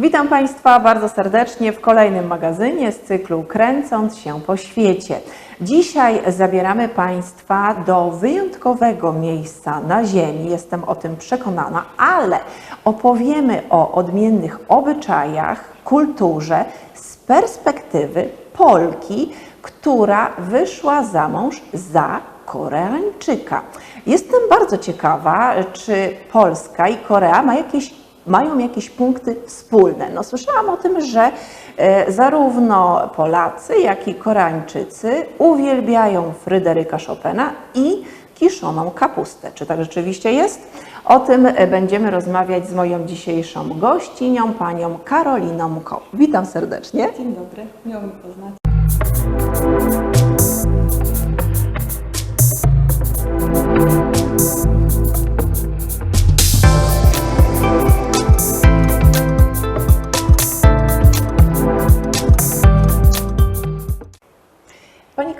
Witam Państwa bardzo serdecznie w kolejnym magazynie z cyklu Kręcąc się po świecie. Dzisiaj zabieramy Państwa do wyjątkowego miejsca na Ziemi, jestem o tym przekonana, ale opowiemy o odmiennych obyczajach, kulturze z perspektywy Polki, która wyszła za mąż za Koreańczyka. Jestem bardzo ciekawa, czy Polska i Korea ma jakieś mają jakieś punkty wspólne. No, słyszałam o tym, że e, zarówno Polacy, jak i Koreańczycy uwielbiają Fryderyka Chopina i kiszoną kapustę. Czy tak rzeczywiście jest? O tym e, będziemy rozmawiać z moją dzisiejszą gościnią, panią Karoliną Koł. Witam serdecznie. Dzień dobry, miło mi poznać.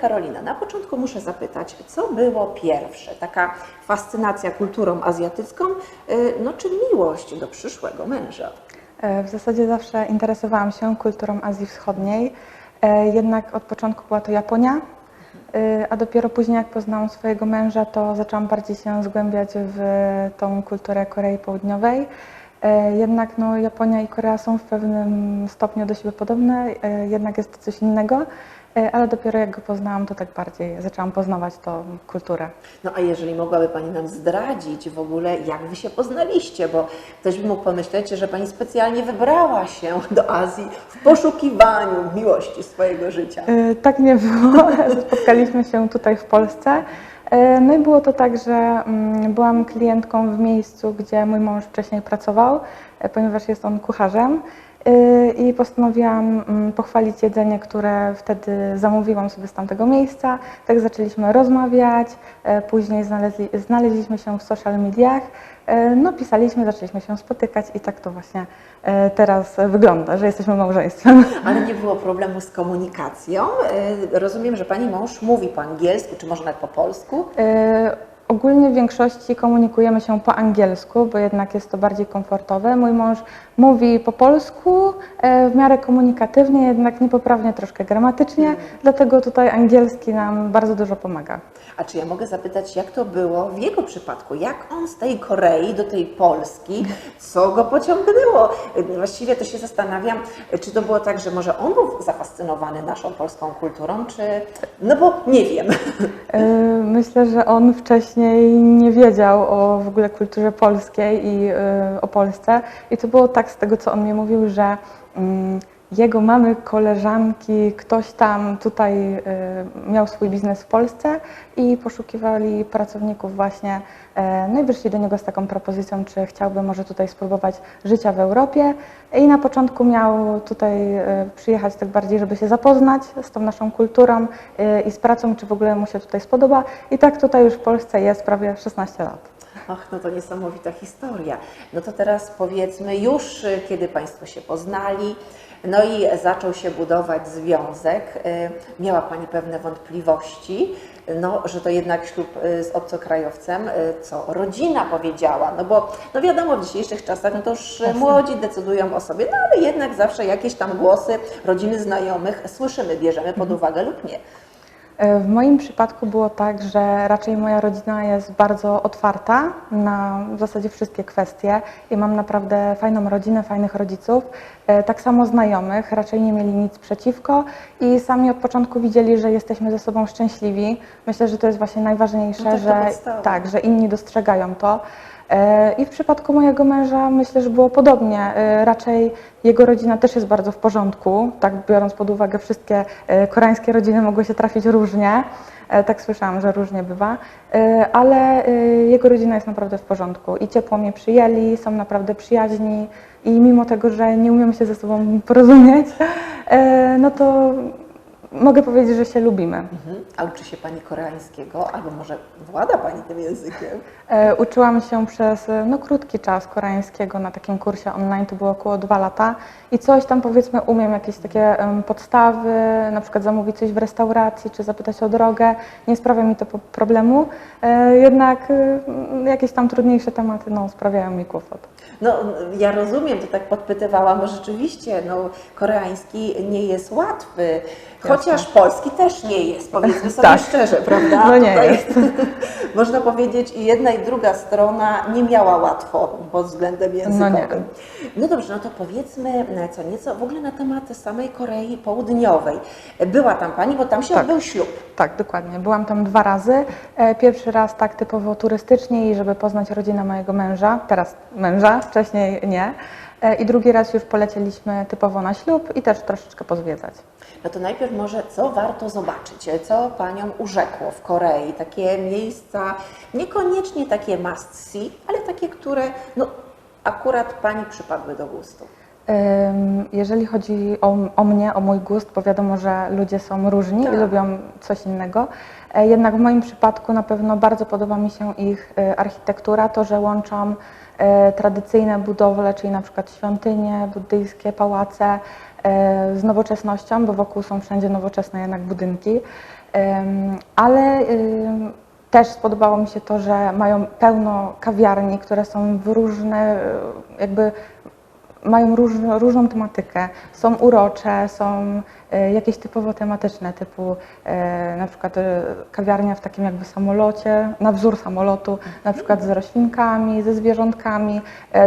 Karolina, na początku muszę zapytać, co było pierwsze? Taka fascynacja kulturą azjatycką, y, no czy miłość do przyszłego męża? E, W zasadzie zawsze interesowałam się kulturą Azji Wschodniej, e, jednak od początku była to Japonia, e, a dopiero później jak poznałam swojego męża, to zaczęłam bardziej się zgłębiać w tą kulturę Korei Południowej. E, Jednak no, Japonia i Korea są w pewnym stopniu do siebie podobne, jednak jest to coś innego, ale dopiero jak go poznałam, to tak bardziej zaczęłam poznawać tą kulturę. No a jeżeli mogłaby Pani nam zdradzić w ogóle, jak Wy się poznaliście, bo ktoś by mógł pomyśleć, że Pani specjalnie wybrała się do Azji w poszukiwaniu miłości swojego życia. E, Tak nie było. Spotkaliśmy się tutaj w Polsce. E, No i było to tak, że mm, byłam klientką w miejscu, gdzie mój mąż wcześniej pracował, e, ponieważ jest on kucharzem. E, I postanowiłam mm, pochwalić jedzenie, które wtedy zamówiłam sobie z tamtego miejsca. Tak zaczęliśmy rozmawiać, e, później znaleźli, znaleźliśmy się w social mediach, e, no pisaliśmy, zaczęliśmy się spotykać i tak to właśnie e, teraz wygląda, że jesteśmy małżeństwem. Ale nie było problemu z komunikacją. Rozumiem, że Pani mąż mówi po angielsku, czy może nawet po polsku. E, Ogólnie w większości komunikujemy się po angielsku, bo jednak jest to bardziej komfortowe. Mój mąż mówi po polsku, e, w miarę komunikatywnie, jednak niepoprawnie troszkę gramatycznie, dlatego tutaj angielski nam bardzo dużo pomaga. A czy ja mogę zapytać, jak to było w jego przypadku? Jak on z tej Korei do tej Polski, co go pociągnęło? Właściwie to się zastanawiam, czy to było tak, że może on był zafascynowany naszą polską kulturą, czy... No bo nie wiem. E, Myślę, że on wcześniej nie wiedział o w ogóle kulturze polskiej i e, o Polsce. I to było tak z tego, co on mi mówił, że mm, jego mamy, koleżanki, ktoś tam tutaj e, miał swój biznes w Polsce i poszukiwali pracowników właśnie. e, No i wyszli do niego z taką propozycją, czy chciałby może tutaj spróbować życia w Europie. I na początku miał tutaj e, przyjechać tak bardziej, żeby się zapoznać z tą naszą kulturą e, i z pracą, czy w ogóle mu się tutaj spodoba. I tak tutaj już w Polsce jest prawie 16 lat. Ach, no to niesamowita historia. No to teraz powiedzmy już, y, kiedy Państwo się poznali, no i zaczął się budować związek, y, miała Pani pewne wątpliwości, no, że to jednak ślub y, z obcokrajowcem, y, co rodzina powiedziała, no bo no wiadomo, w dzisiejszych czasach no to już Jasne. młodzi decydują o sobie, no ale jednak zawsze jakieś tam głosy rodziny znajomych słyszymy, bierzemy pod uwagę lub nie. W moim przypadku było tak, że raczej moja rodzina jest bardzo otwarta na w zasadzie wszystkie kwestie i mam naprawdę fajną rodzinę, fajnych rodziców. E, Tak samo znajomych, raczej nie mieli nic przeciwko i sami od początku widzieli, że jesteśmy ze sobą szczęśliwi. Myślę, że to jest właśnie najważniejsze, No tak, że podstawa. tak, że inni dostrzegają to. E, I w przypadku mojego męża myślę, że było podobnie. E, Raczej jego rodzina też jest bardzo w porządku, tak biorąc pod uwagę wszystkie e, koreańskie rodziny mogły się trafić różnie. Tak słyszałam, że różnie bywa, ale jego rodzina jest naprawdę w porządku i ciepło mnie przyjęli, są naprawdę przyjaźni i mimo tego, że nie umiemy się ze sobą porozumieć, no to mogę powiedzieć, że się lubimy. Mhm. A uczy się Pani koreańskiego, albo może włada Pani tym językiem? E, Uczyłam się przez e, no, krótki czas koreańskiego na takim kursie online, to było około dwa lata i coś tam powiedzmy umiem, jakieś takie podstawy, na przykład zamówić coś w restauracji czy zapytać o drogę, nie sprawia mi to problemu, e, jednak jakieś tam trudniejsze tematy no, sprawiają mi kłopot. No, ja rozumiem, to tak podpytywałam, bo rzeczywiście no, koreański nie jest łatwy, chociaż polski też nie jest, powiedzmy sobie Tak. szczerze, prawda? No nie jest. można powiedzieć, i jedna i druga strona nie miała łatwo pod względem językowym. No, dobrze, no to powiedzmy co nieco w ogóle na temat samej Korei Południowej. Była tam Pani, bo tam się Tak. odbył ślub. Tak, dokładnie. Byłam tam dwa razy. E, Pierwszy raz tak typowo turystycznie i żeby poznać rodzinę mojego męża, teraz męża, wcześniej nie. E, I drugi raz już polecieliśmy typowo na ślub i też troszeczkę pozwiedzać. No to najpierw może co warto zobaczyć, co Panią urzekło w Korei? Takie miejsca, niekoniecznie takie must see, ale takie, które no, akurat Pani przypadły do gustu. Jeżeli chodzi o, o mnie, o mój gust, bo wiadomo, że ludzie są różni Tak. i lubią coś innego, e, jednak w moim przypadku na pewno bardzo podoba mi się ich e, architektura, to, że łączą e, tradycyjne budowle, czyli na przykład świątynie, buddyjskie, pałace z nowoczesnością, bo wokół są wszędzie nowoczesne jednak budynki, ale też spodobało mi się to, że mają pełno kawiarni, które są w różne, jakby mają róż, różną tematykę. Są urocze, są e, jakieś typowo tematyczne, typu e, na przykład e, kawiarnia w takim jakby samolocie, na wzór samolotu, na przykład z roślinkami, ze zwierzątkami.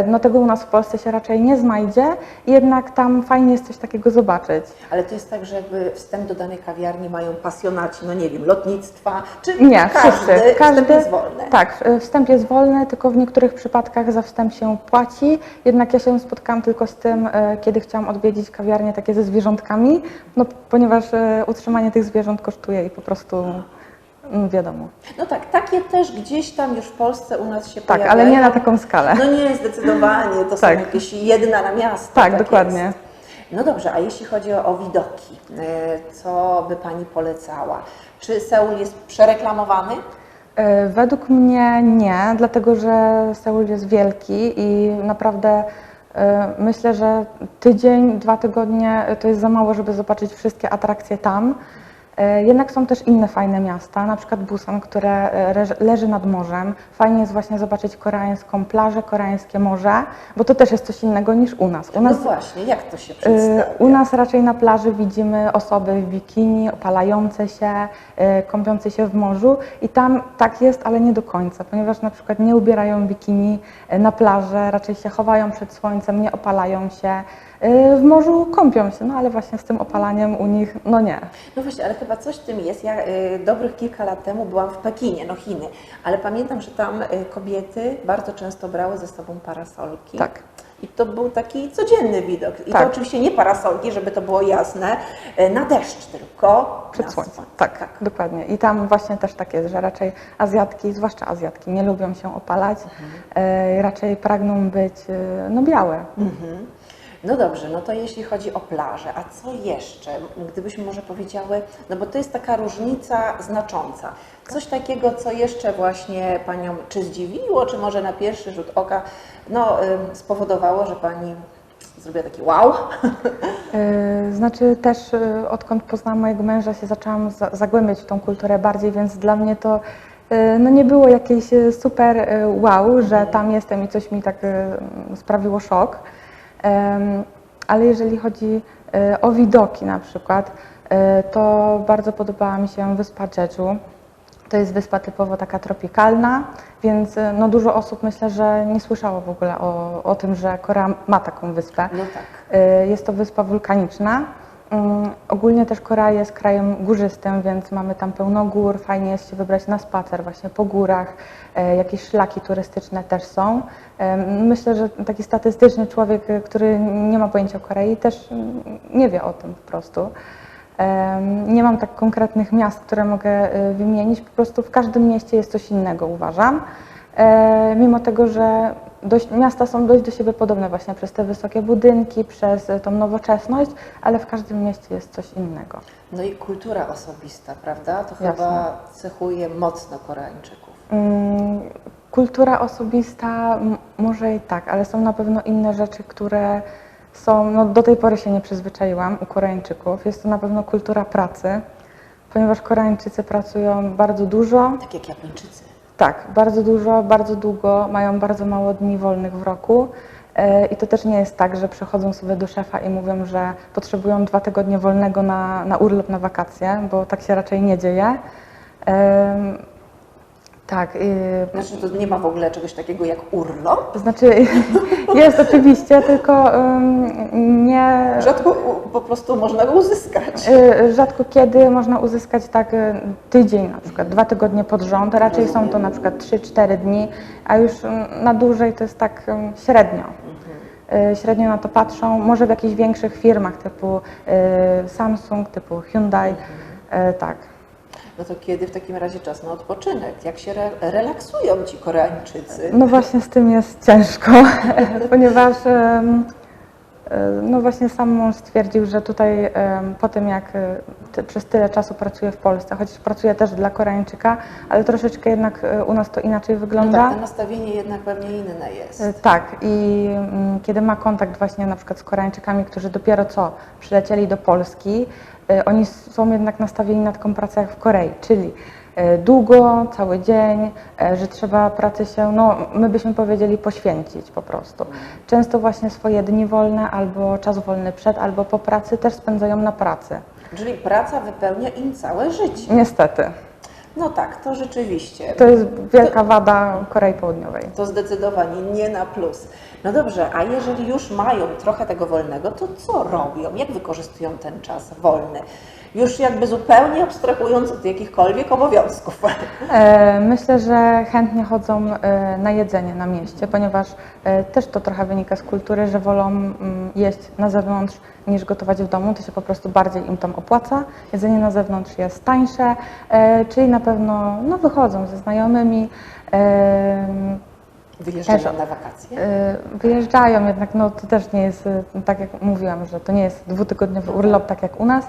No tego u nas w Polsce się raczej nie znajdzie, jednak tam fajnie jest coś takiego zobaczyć. Ale to jest tak, że jakby wstęp do danej kawiarni mają pasjonaci, no nie wiem, lotnictwa, czy Nie, każdy, wszyscy. wstęp jest wolny? Tak, wstęp jest wolny, tylko w niektórych przypadkach za wstęp się płaci. Jednak ja się spotkałam tylko z tym, e, kiedy chciałam odwiedzić kawiarnie takie ze zwierzątkami, no, ponieważ e, utrzymanie tych zwierząt kosztuje i po prostu mm, wiadomo. No tak, takie też gdzieś tam już w Polsce u nas się Tak, pojawiają. ale nie na taką skalę. No nie, zdecydowanie, to są Tak. jakieś jedna na miasto. Tak, dokładnie. Jest. No dobrze, a jeśli chodzi o, widoki, e, co by Pani polecała? Czy Seul jest przereklamowany? Według mnie nie, dlatego że Seul jest wielki i naprawdę myślę, że tydzień, dwa tygodnie e, to jest za mało, żeby zobaczyć wszystkie atrakcje tam. E, Jednak są też inne fajne miasta, na przykład Busan, które e, leży- nad morzem. Fajnie jest właśnie zobaczyć koreańską plażę, koreańskie morze, bo to też jest coś innego niż u nas. U nas No właśnie, jak to się Y, przedstawia? U nas raczej na plaży widzimy osoby w bikini, opalające się, y, kąpiące się w morzu i tam tak jest, ale nie do końca, ponieważ na przykład nie ubierają bikini y, na plażę, raczej się chowają przed słońcem, nie opalają się. Y, W morzu kąpią się, no ale właśnie z tym opalaniem u nich, no nie. No właśnie, ale chyba coś w tym jest. Ja y, dobrych kilka lat temu byłam w Pekinie, no Chiny, ale pamiętam, że tam y, kobiety bardzo często brały ze sobą parasolki. Tak. I to był taki codzienny widok. I to Tak. oczywiście nie parasolki, żeby to było jasne, na deszcz tylko. Przed słońcem. słońce. Tak, dokładnie. I tam właśnie też tak jest, że raczej Azjatki, zwłaszcza Azjatki, nie lubią się opalać, y, raczej pragną być no, białe. Mhm. No dobrze, no to jeśli chodzi o plażę, a co jeszcze? Gdybyśmy może powiedziały, no bo to jest taka różnica znacząca. Coś takiego, co jeszcze właśnie Panią czy zdziwiło, czy może na pierwszy rzut oka no, spowodowało, że Pani zrobiła taki wow? Yy, Znaczy też yy, odkąd poznałam mojego męża się zaczęłam za- zagłębiać w tą kulturę bardziej, więc dla mnie to yy, no nie było jakieś yy, super wow, że tam jestem i coś mi tak sprawiło szok. Ale jeżeli chodzi yy, o widoki na przykład, yy, to bardzo podobała mi się wyspa Jeju. To jest wyspa typowo taka tropikalna, więc yy, no dużo osób myślę, że nie słyszało w ogóle o, o tym, że Korea ma taką wyspę. No tak. Jest to wyspa wulkaniczna. Ym, Ogólnie też Korea jest krajem górzystym, więc mamy tam pełno gór. Fajnie jest się wybrać na spacer właśnie po górach. E, Jakieś szlaki turystyczne też są. Ym, Myślę, że taki statystyczny człowiek, y, który nie ma pojęcia o Korei, też mm, nie wie o tym po prostu. Nie mam tak konkretnych miast, które mogę wymienić. Po prostu w każdym mieście jest coś innego, uważam. E, mimo tego, że dość, miasta są dość do siebie podobne właśnie przez te wysokie budynki, przez e, tą nowoczesność, ale w każdym mieście jest coś innego. No i kultura osobista, prawda? To Jasne. chyba cechuje mocno Koreańczyków. Mm, Kultura osobista może i tak, ale są na pewno inne rzeczy, które są, no do tej pory się nie przyzwyczaiłam u Koreańczyków. Jest to na pewno kultura pracy, ponieważ Koreańczycy pracują bardzo dużo, Tak jak Japończycy. Tak, bardzo dużo, bardzo długo, mają bardzo mało dni wolnych w roku. E, I to też nie jest tak, że przychodzą sobie do szefa i mówią, że potrzebują dwa tygodnie wolnego na, na urlop, na wakacje, bo tak się raczej nie dzieje. Tak, i Znaczy to nie ma w ogóle czegoś takiego jak urlop? Znaczy, jest oczywiście, tylko ym, nie. Rzadko po prostu można go uzyskać. y, Rzadko kiedy można uzyskać tak y, tydzień, na przykład dwa tygodnie pod rząd. Raczej są to na przykład 3-4 dni, a już na dłużej to jest tak średnio. Y, Średnio na to patrzą. Może w jakichś większych firmach typu y, Samsung, typu Hyundai. y, Tak. No to kiedy w takim razie czas na odpoczynek? Jak się re relaksują ci Koreańczycy? No właśnie z tym jest ciężko, ponieważ e, no właśnie sam mąż stwierdził, że tutaj po tym jak e, przez tyle czasu pracuje w Polsce, chociaż pracuje też dla Koreańczyka, ale troszeczkę jednak e, u nas to inaczej No wygląda. tak, to nastawienie jednak pewnie inne jest. Tak, i mm, kiedy ma kontakt właśnie na przykład z Koreańczykami, którzy dopiero co przylecieli do Polski, oni są jednak nastawieni na taką pracę jak w Korei, czyli e, długo, cały dzień, e, że trzeba pracy się, no my byśmy powiedzieli poświęcić po prostu. Często właśnie swoje dni wolne albo czas wolny przed, albo po pracy też spędzają na pracy. Czyli praca wypełnia im całe życie. Niestety, No tak, to rzeczywiście. to jest wielka wada Korei Południowej. To zdecydowanie nie na plus. No dobrze, a jeżeli już mają trochę tego wolnego, to co robią? Jak wykorzystują ten czas wolny? Już jakby zupełnie abstrahując od jakichkolwiek obowiązków. E, Myślę, że chętnie chodzą e, na jedzenie na mieście, ponieważ e, też to trochę wynika z kultury, że wolą mm, jeść na zewnątrz niż gotować w domu. To się po prostu bardziej im tam opłaca. Jedzenie na zewnątrz jest tańsze, czyli na pewno no, wychodzą ze znajomymi. Wyjeżdżają Też- na wakacje? Wyjeżdżają, jednak no, to też nie jest, tak jak mówiłam, że to nie jest dwutygodniowy urlop, tak jak u nas,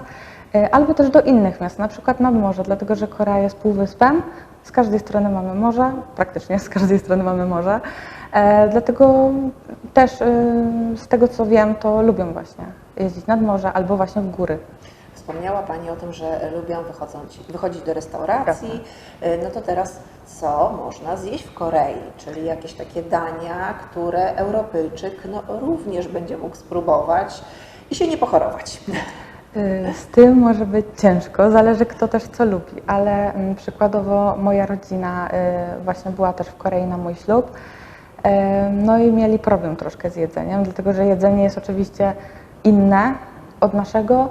albo też do innych miast, na przykład nad morze, dlatego że Korea jest półwyspem, z każdej strony mamy morze, praktycznie z każdej strony mamy morze, e, dlatego też e, z tego co wiem, to lubią właśnie jeździć nad morze albo właśnie w góry. Wspomniała Pani o tym, że lubią wychodząć, wychodzić do restauracji. Y, No to teraz co można zjeść w Korei? Czyli jakieś takie dania, które Europejczyk no, również będzie mógł spróbować i się nie pochorować. Y, Z tym może być ciężko, zależy kto też co lubi, ale mm, przykładowo moja rodzina y, właśnie była też w Korei na mój ślub, y, no i mieli problem troszkę z jedzeniem, dlatego że jedzenie jest oczywiście inne od naszego.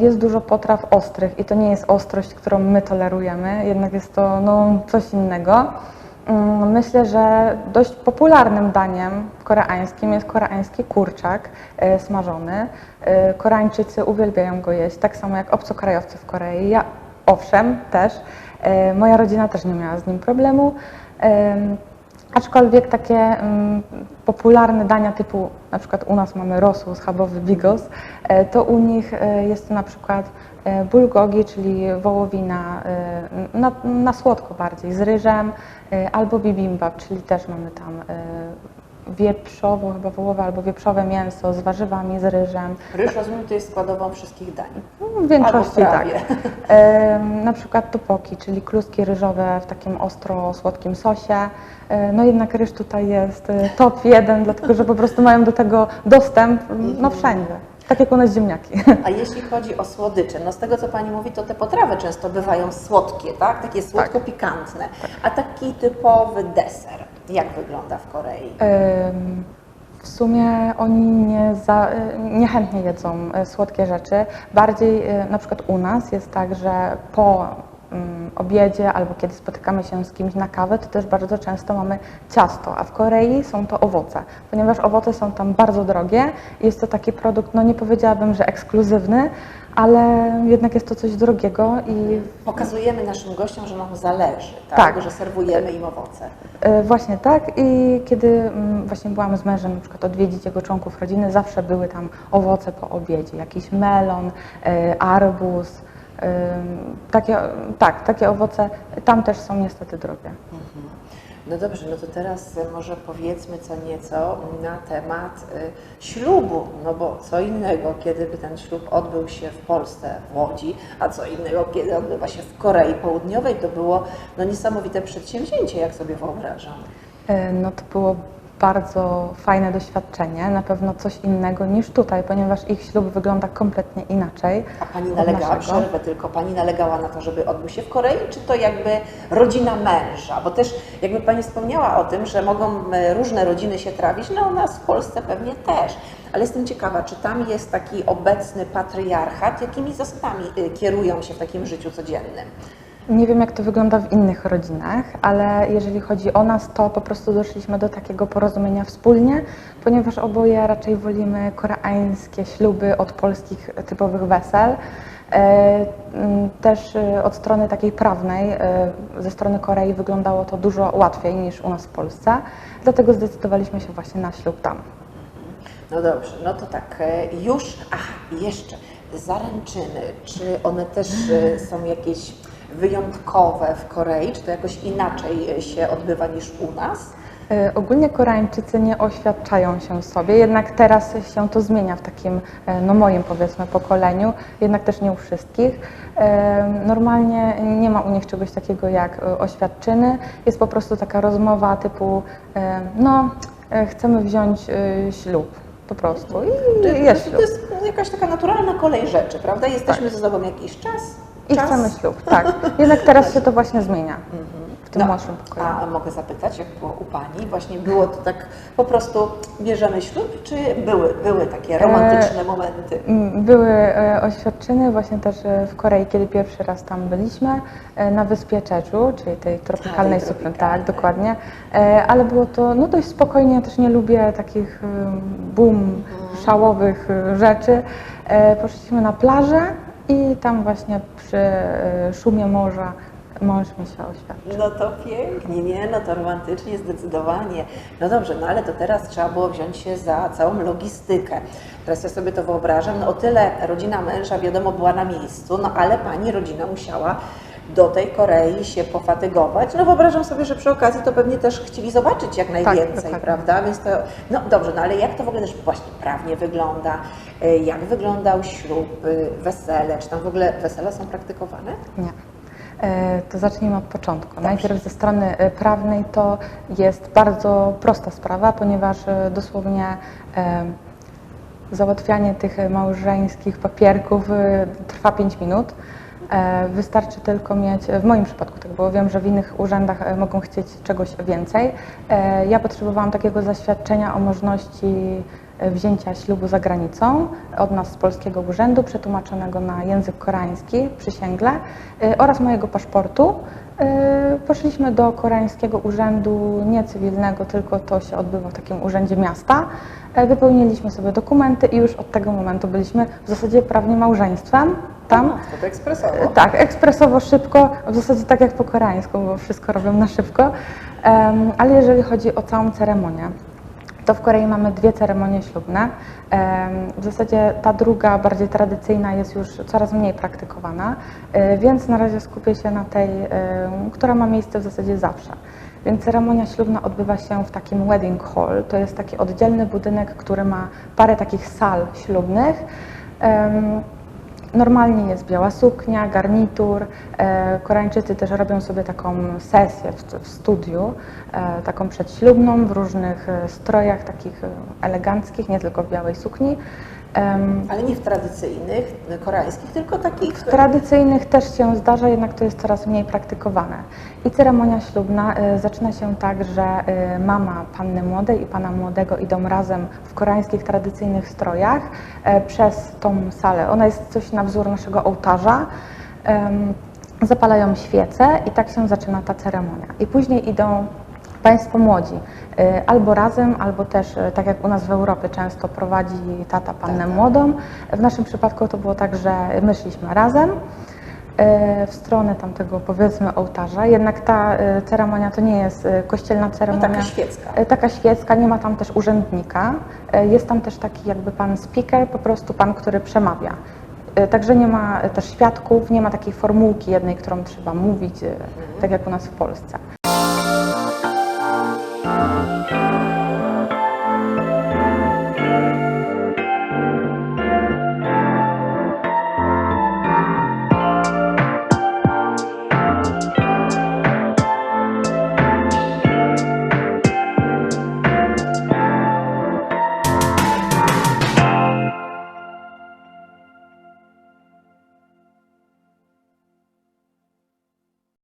Jest dużo potraw ostrych i to nie jest ostrość, którą my tolerujemy, jednak jest to no, coś innego. Mm, Myślę, że dość popularnym daniem koreańskim jest koreański kurczak e, smażony. E, Koreańczycy uwielbiają go jeść, tak samo jak obcokrajowcy w Korei. Ja owszem też. E, Moja rodzina też nie miała z nim problemu. Aczkolwiek takie mm, popularne dania typu na przykład u nas mamy rosół schabowy bigos, e, to u nich e, jest to na przykład e, bulgogi, czyli wołowina na, na słodko bardziej z ryżem, albo bibimbap, czyli też mamy tam e, wieprzowo, chyba wołowe albo wieprzowe mięso z warzywami, z ryżem. Ryż rozumiem, to jest składową wszystkich dań. No, W większości tak. Em, na przykład topoki, czyli kluski ryżowe w takim ostro słodkim sosie. E, No jednak ryż tutaj jest e, top jeden, dlatego że po prostu mają do tego dostęp no wszędzie. Tak jak u nas ziemniaki. A jeśli chodzi o słodycze, no z tego co Pani mówi, to te potrawy często bywają słodkie, tak? Takie słodko-pikantne. A taki typowy deser, jak wygląda w Korei? W sumie oni nie za, e, niechętnie jedzą e, słodkie rzeczy. Bardziej e, na przykład u nas jest tak, że po mm, obiedzie albo kiedy spotykamy się z kimś na kawę, to też bardzo często mamy ciasto, a w Korei są to owoce, ponieważ owoce są tam bardzo drogie. Jest to taki produkt, no nie powiedziałabym, że ekskluzywny, ale jednak jest to coś drogiego i Pokazujemy naszym gościom, że nam zależy, tak? Tak. że serwujemy im owoce. E, Właśnie tak i kiedy mm, właśnie byłam z mężem na przykład odwiedzić jego członków rodziny, zawsze były tam owoce po obiedzie, jakiś melon, e, arbuz, e, takie, tak, takie owoce tam też są niestety drogie. No dobrze, no to teraz y, może powiedzmy co nieco na temat y, ślubu, no bo co innego, kiedy by ten ślub odbył się w Polsce, w Łodzi, a co innego, kiedy odbywa się w Korei Południowej, to było no niesamowite przedsięwzięcie, jak sobie wyobrażam. E, No to było bardzo fajne doświadczenie, na pewno coś innego niż tutaj, ponieważ ich ślub wygląda kompletnie inaczej. A Pani nalegała, przerwę tylko, Pani nalegała na to, żeby odbył się w Korei, czy to jakby rodzina męża? Bo też jakby Pani wspomniała o tym, że mogą e, różne rodziny się trawić, no u nas w Polsce pewnie też. Ale jestem ciekawa, czy tam jest taki obecny patriarchat, jakimi zasadami y, kierują się w takim życiu codziennym? Nie wiem, jak to wygląda w innych rodzinach, ale jeżeli chodzi o nas, to po prostu doszliśmy do takiego porozumienia wspólnie, ponieważ oboje raczej wolimy koreańskie śluby od polskich typowych wesel. E, Też e, od strony takiej prawnej, e, ze strony Korei wyglądało to dużo łatwiej niż u nas w Polsce, dlatego zdecydowaliśmy się właśnie na ślub tam. No dobrze, no to tak, już, aha, jeszcze, zaręczyny, czy one też są jakieś wyjątkowe w Korei, czy to jakoś inaczej się odbywa niż u nas? E, Ogólnie Koreańczycy nie oświadczają się sobie, jednak teraz się to zmienia w takim, e, no moim powiedzmy, pokoleniu, jednak też nie u wszystkich. E, Normalnie nie ma u nich czegoś takiego jak oświadczyny, jest po prostu taka rozmowa typu, no chcemy wziąć ślub, po prostu i jest to, to jest jakaś taka naturalna kolej rzeczy, prawda? Jesteśmy ze sobą jakiś czas. I czas. chcemy ślub, tak. Jednak teraz się to właśnie zmienia w tym No, młodszym pokoleniu. A mogę zapytać, jak było u Pani? Właśnie było to tak po prostu bierzemy ślub, czy były, były takie romantyczne momenty? Mm, Były e, oświadczyny właśnie też e, w Korei, kiedy pierwszy raz tam byliśmy, e, na wyspie Jeju, czyli tej tropikalnej tropikalnej. tak, dokładnie. E, Ale było to no, dość spokojnie, ja też nie lubię takich e, boom, szałowych e, rzeczy. E, Poszliśmy na plażę i tam właśnie przy e, szumie morza mąż mi się oświadczył. No to pięknie, nie? No to romantycznie, zdecydowanie. No dobrze, no ale to teraz trzeba było wziąć się za całą logistykę. Teraz ja sobie to wyobrażam, no o tyle rodzina męża wiadomo była na miejscu, no ale Pani rodzina musiała do tej Korei się pofatygować. No wyobrażam sobie, że przy okazji to pewnie też chcieli zobaczyć jak najwięcej, dokładnie. prawda? Więc to, no dobrze, no ale jak to w ogóle też właśnie prawnie wygląda? E, Jak wyglądał ślub, y, wesele? Czy tam w ogóle wesele są praktykowane? Nie. E, To zacznijmy od początku. Najpierw ze strony e, prawnej to jest bardzo prosta sprawa, ponieważ dosłownie załatwianie tych małżeńskich papierków trwa 5 minut. E, Wystarczy tylko mieć, w moim przypadku tak było, wiem, że w innych urzędach e, mogą chcieć czegoś więcej. E, Ja potrzebowałam takiego zaświadczenia o możliwości wzięcia ślubu za granicą od nas z polskiego urzędu, przetłumaczonego na język koreański, przysięgle, oraz mojego paszportu. E, Poszliśmy do koreańskiego urzędu nie cywilnego, tylko to się odbywa w takim urzędzie miasta. E, Wypełniliśmy sobie dokumenty i już od tego momentu byliśmy w zasadzie prawnie małżeństwem tam. No, to ekspresowo. E, Tak, ekspresowo, szybko, w zasadzie tak jak po koreańsku, bo wszystko robią na szybko. Ale jeżeli chodzi o całą ceremonię, to w Korei mamy dwie ceremonie ślubne. W zasadzie ta druga, bardziej tradycyjna, jest już coraz mniej praktykowana, e, więc na razie skupię się na tej, em, która ma miejsce w zasadzie zawsze. Więc ceremonia ślubna odbywa się w takim wedding hall. To jest taki oddzielny budynek, który ma parę takich sal ślubnych. Normalnie jest biała suknia, garnitur. E, Koreańczycy też robią sobie taką sesję w, studiu, e, taką przedślubną, w różnych e, strojach takich eleganckich, nie tylko w białej sukni. Ale nie w tradycyjnych, koreańskich, tylko takich. w tradycyjnych też się zdarza, jednak to jest coraz mniej praktykowane. I ceremonia ślubna e, zaczyna się tak, że e, mama panny młodej i pana młodego idą razem w koreańskich tradycyjnych strojach e, przez tą salę. Ona jest coś na wzór naszego ołtarza. Zapalają świece i tak się zaczyna ta ceremonia. I później idą Państwo młodzi, y, albo razem, albo też, y, tak jak u nas w Europie, często prowadzi tata pannę młodą. W naszym przypadku to było tak, że my szliśmy razem y, w stronę tamtego, powiedzmy, ołtarza. Jednak ta ceremonia to nie jest kościelna No ceremonia. taka świecka. Taka świecka, nie ma tam też urzędnika. Jest tam też taki jakby pan speaker, po prostu pan, który przemawia. Także nie ma też świadków, nie ma takiej formułki jednej, którą trzeba mówić, e, tak jak u nas w Polsce.